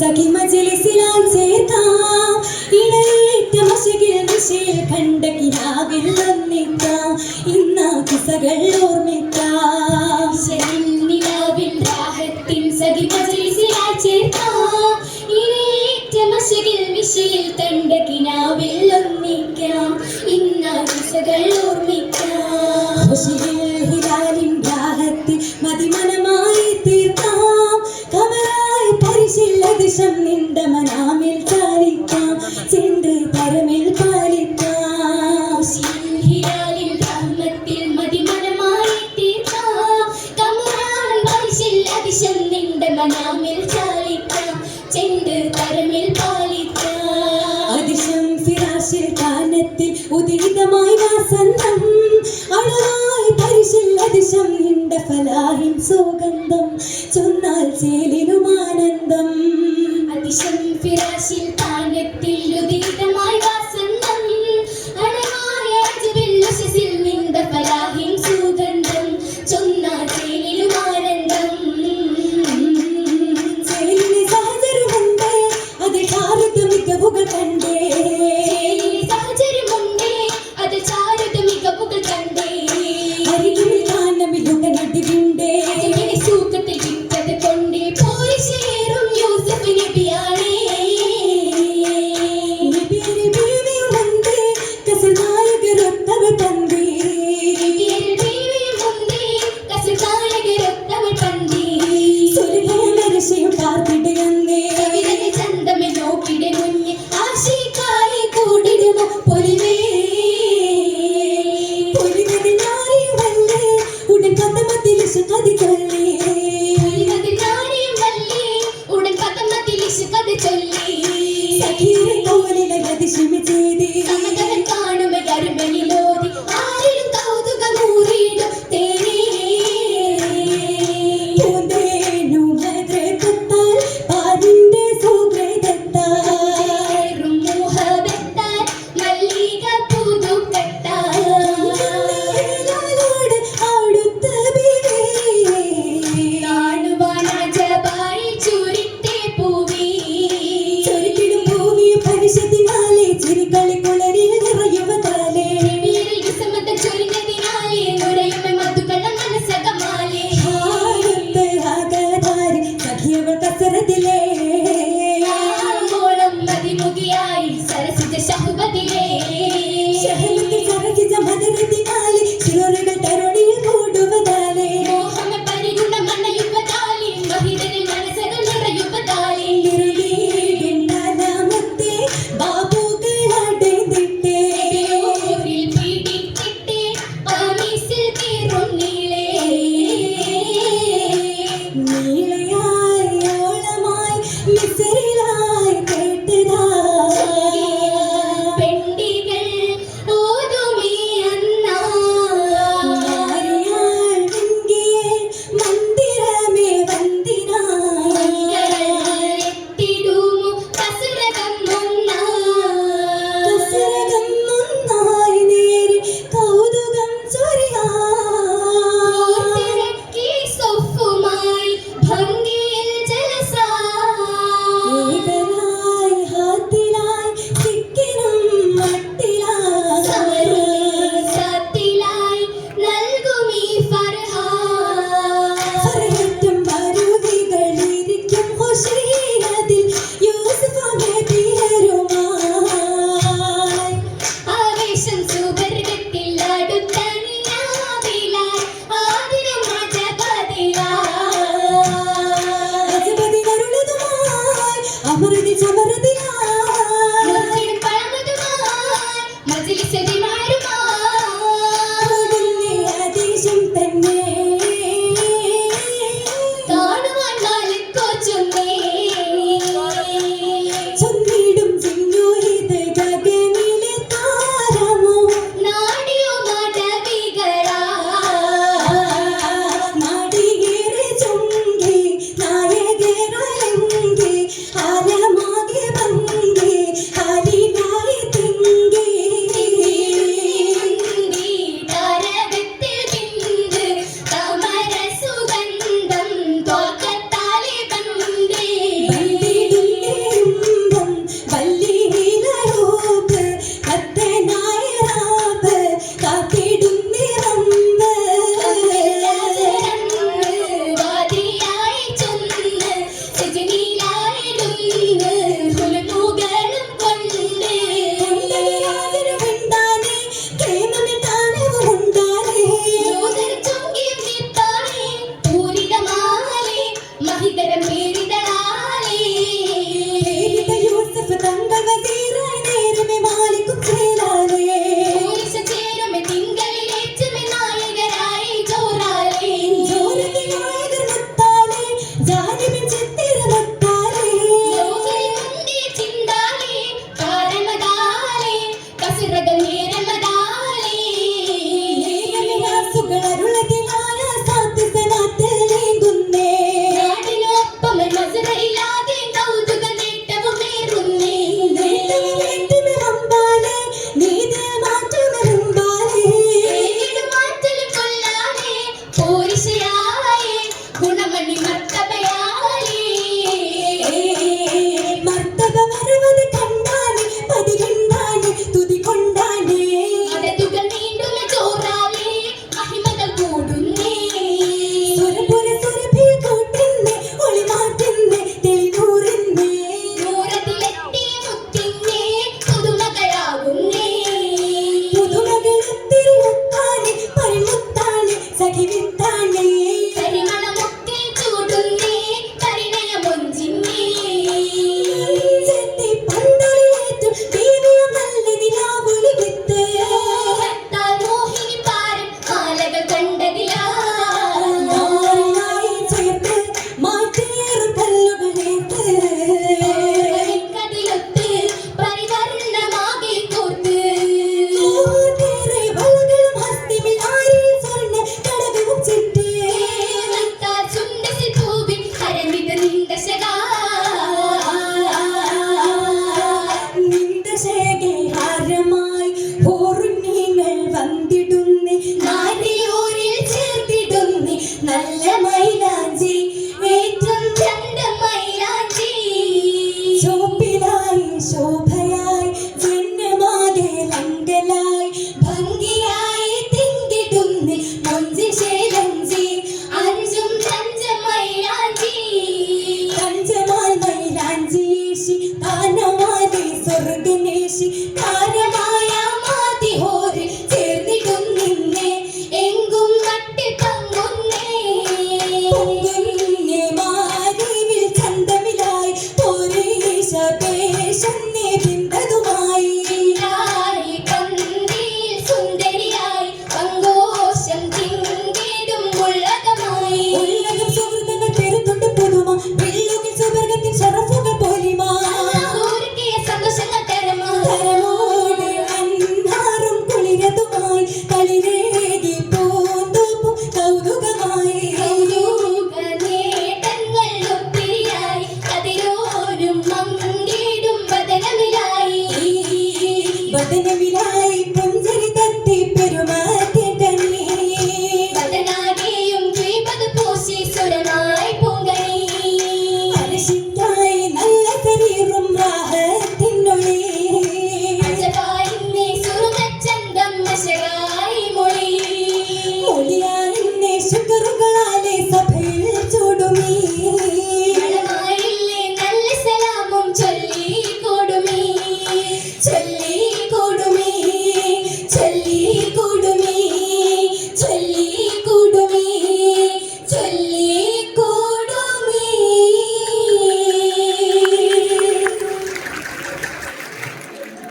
സഖി മജലിസിലാൽ ചേർക്കാം ഇടയേറ്റ മശകിൽ ദിശയിൽ കണ്ട കിനാവിൽ വന്നിക്കാം ഇന്നാ കിസകൾ ഓർമ്മിക്കാം നിലാവിൽ രാഹത്തിൻ സഖി മജലിസിലാൽ ചേർക്കാം ഇടയേറ്റ മശകിൽ മിശയിൽ കണ്ട കിനാവിൽ ഒന്നിക്കാം ഇന്നാ കിസകൾ കരമിൽ ചാലിക്കണം ചെണ്ട് കരമിൽ അതിശം ഫിറാശിൽ കാനത്തിൽ ഉദിതമായി വസന്തം. അളവായി അതിശം നിണ്ട ഫലാഹിൻ സുഗന്ധം. ചൊന്നാൽ ചേലിലും ആനന്ദം. അതിശം ഫിറാശിൽ Oh.